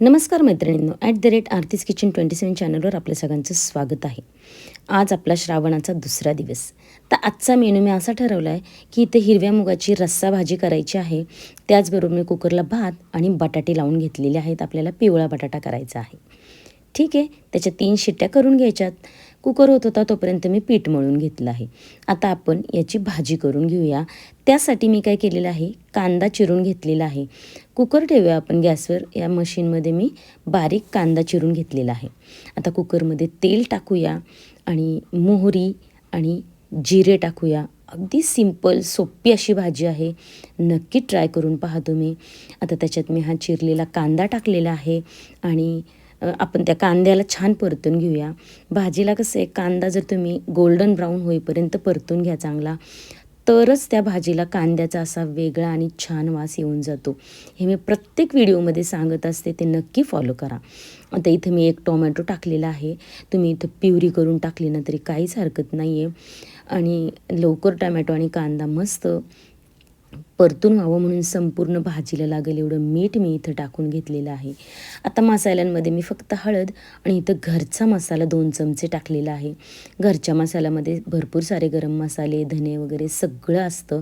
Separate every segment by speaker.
Speaker 1: नमस्कार मैत्रिणींनो at the rate Aarti's kitchen twenty seven चॅनलवर आपल्या सगळ्यांचं स्वागत आहे. आज आपला श्रावणाचा दुसरा दिवस. तर आजचा मेनू मी असा ठरवला आहे की इथे हिरव्या मुगाची रस्सा भाजी करायची आहे. त्याचबरोबर मी कुकरला भात आणि बटाटे लावून घेतलेले आहेत. आपल्याला पिवळा बटाटा करायचा आहे. ठीक आहे? त्याच्या तीन शिट्ट्या करून घ्यायच्यात. कुकर होत होता तोपर्यंत मी पीठ मळून घेतलं आहे. आता आपण याची भाजी करून घेऊया. त्यासाठी मी काय केलेलं आहे? कांदा चिरून घेतलेला आहे. कुकर ठेवूया आपण गॅसवर. या मशीनमध्ये मी बारीक कांदा चिरून घेतलेला आहे. आता कुकरमध्ये तेल टाकूया आणि मोहरी आणि जिरे टाकूया. अगदी सिंपल सोपी अशी भाजी आहे. नक्की ट्राय करून पहा तुम्ही. आता त्याच्यात मी हा चिरलेला कांदा टाकलेला आहे आणि आपण त्या कांद्याला छान परतून घेऊया. भाजीला कसं आहे कांदा जर तुम्ही गोल्डन ब्राऊन होईपर्यंत परतून घ्या चांगला तरच त्या भाजीला कांद्याचा असा वेगळा आणि छान वास येऊन जातो. हे मी प्रत्येक व्हिडिओमध्ये सांगत असते ते नक्की फॉलो करा. आता इथं मी एक टोमॅटो टाकलेला आहे. तुम्ही इथं प्युरी करून टाकली ना तरी काहीच हरकत नाही आहे आणि लवकर टोमॅटो आणि कांदा मस्त परतून व्हावं म्हणून संपूर्ण भाजीला लागेल एवढं मीठ मी इथं टाकून घेतलेलं आहे. आता मसाल्यांमध्ये मी फक्त हळद आणि इथं घरचा मसाला दोन चमचे टाकलेला आहे. घरच्या मसाल्यामध्ये भरपूर सारे गरम मसाले धने वगैरे सगळं असतं.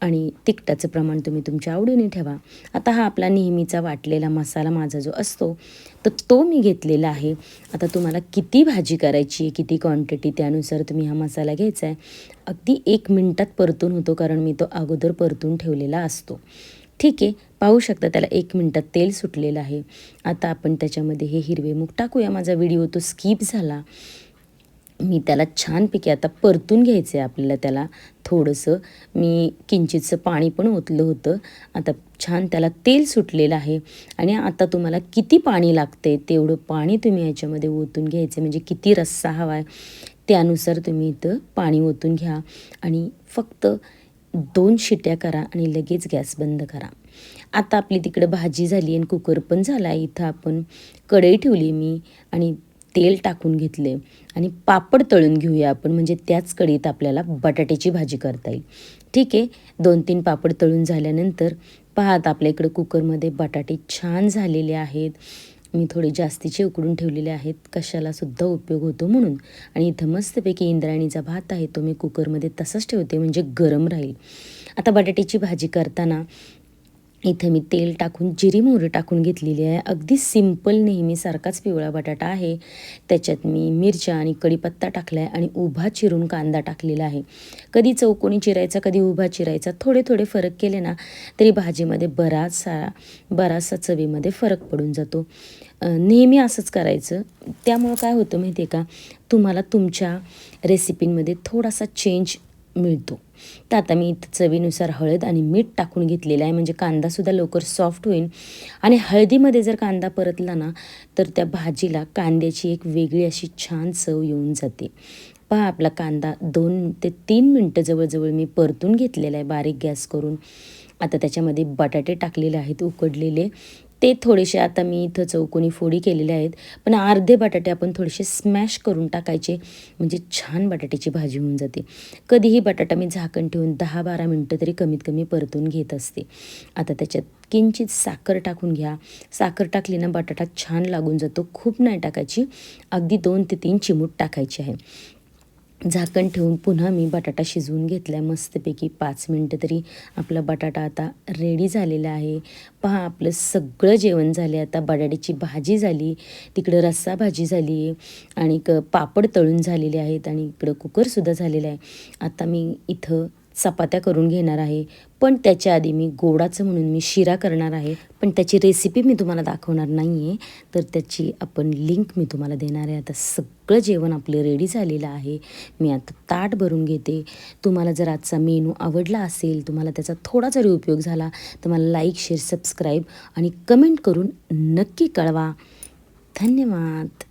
Speaker 1: आणि तिखटाचं प्रमाण तुम्ही तुमच्या आवडीने ठेवा. आता हा आपला नेहमीचा वाटलेला मसाला माझा जो असतो तर तो मी घेतलेला आहे. आता तुम्हाला किती भाजी करायची आहे किती क्वांटिटी त्यानुसार तुम्ही हा मसाला घ्यायचा आहे अगदी एक मिनटात परतून होतो कारण मी तो अगोदर परतून ठेवलेला असतो. ठीक आहे पाहू शकता त्याला एक मिनटात तेल सुटलेलं आहे. आता आपण त्याच्यामध्ये हे हिरवे मूग टाकूया. माझा व्हिडिओ तो स्किप झाला. मी त्याला छानपैकी आता परतून घ्यायचं आहे आपल्याला त्याला थोडंसं. मी किंचितचं पाणी पण ओतलं होतं. आता छान त्याला तेल सुटलेलं आहे. आणि आता तुम्हाला किती पाणी लागतं आहे तेवढं पाणी तुम्ही ह्याच्यामध्ये ओतून घ्यायचं म्हणजे किती रस्सा हवा आहे त्यानुसार तुम्ही इथं पाणी ओतून घ्या. आणि फक्त दोन शिट्या करा आणि लगेच गॅस बंद करा. आता आपली तिकडं भाजी झाली आणि कुकर पण झाला. इथं आपण कढई ठेवली मी. आणि तेल टाकून घेतले आणि पापड तळून घेऊया आपण म्हणजे त्याच कडीत आपल्याला बटाट्याची भाजी करता येईल. ठीक आहे? दोन तीन पापड तळून झाल्यानंतर पाहत आपल्या इकडं कुकरमध्ये बटाटे छान झालेले आहेत. मी थोडे जास्तीचे उकडून ठेवलेले आहेत. कशालासुद्धा उपयोग होतो म्हणून. आणि इथं मस्तपैकी इंद्रायणीचा भात आहे. तो मी कुकरमध्ये तसंच ठेवते म्हणजे गरम राहील. आता बटाट्याची भाजी करताना इथं मी तेल टाकून जिरी मोहरी टाकून घेतलेली आहे. अगदी सिंपल नेहमीसारखाच पिवळा बटाटा आहे. त्याच्यात मी मिरच्या आणि कढीपत्ता टाकला आहे आणि उभा चिरून कांदा टाकलेला आहे. कधी चौकोनी चिरायचा कधी उभा चिरायचा थोडे थोडे फरक केले ना तरी भाजीमध्ये बराचसा बराचसा चवीमध्ये फरक पडून जातो. नेहमी असंच करायचं. त्यामुळं काय होतं माहिती आहे का? तुम्हाला तुमच्या रेसिपींमध्ये थोडासा चेंज मिळतो. तर आता मी इथं चवीनुसार हळद आणि मीठ टाकून घेतलेलं आहे. म्हणजे कांदासुद्धा लवकर सॉफ्ट होईल. आणि हळदीमध्ये जर कांदा परतला ना तर त्या भाजीला कांद्याची एक वेगळी अशी छान चव येऊन जाते. पहा आपला कांदा दोन ते तीन मिनटं जवळजवळ मी परतून घेतलेला आहे बारीक गॅस करून. आता त्याच्यामध्ये बटाटे टाकलेले आहेत उकडलेले. ते थोडेसे आता मी इथं चौकोनी फोडी केलेल्या आहेत. पण अर्धे बटाटे आपण थोडेसे स्मॅश करून टाकायचे. म्हणजे छान बटाट्याची भाजी होऊन जाते. कधीही बटाटा मी झाकण ठेवून दहा बारा मिनटं तरी कमीत कमी परतून घेत असते. आता त्याच्यात किंचित साखर टाकून घ्या. साखर टाकली ना बटाटा छान लागून जातो. खूप नाही टाकायची. अगदी दोन ते तीन चिमूट टाकायची आहे. झाकण ठेवून पुन्हा मी बटाटा शिजवून घेतला आहे मस्तपैकी पाच मिनटं तरी आपला बटाटा आता रेडी झालेला आहे. पहा आपलं सगळं जेवण झाले आता बटाट्याची भाजी झाली तिकडं रस्सा भाजी झाली आहे आणि क पापड तळून झालेले आहेत आणि इकडं कुकरसुद्धा झालेलं आहे. आता मी इथं चपात्या करून घेणार आहे. पण त्याच्या आधी मी गोडाचं म्हणून मी शिरा करणार आहे. पण त्याची रेसिपी मी तुम्हाला दाखवणार नाही आहे तर त्याची आपण लिंक मी तुम्हाला देणार आहे. आता सगळं जेवण आपलं रेडी झालेलं आहे. मी आता ताट भरून घेते. तुम्हाला जर आजचा मेनू आवडला असेल तुम्हाला त्याचा थोडा जरी उपयोग झाला तर मला लाईक शेअर सबस्क्राईब आणि कमेंट करून नक्की कळवा. धन्यवाद.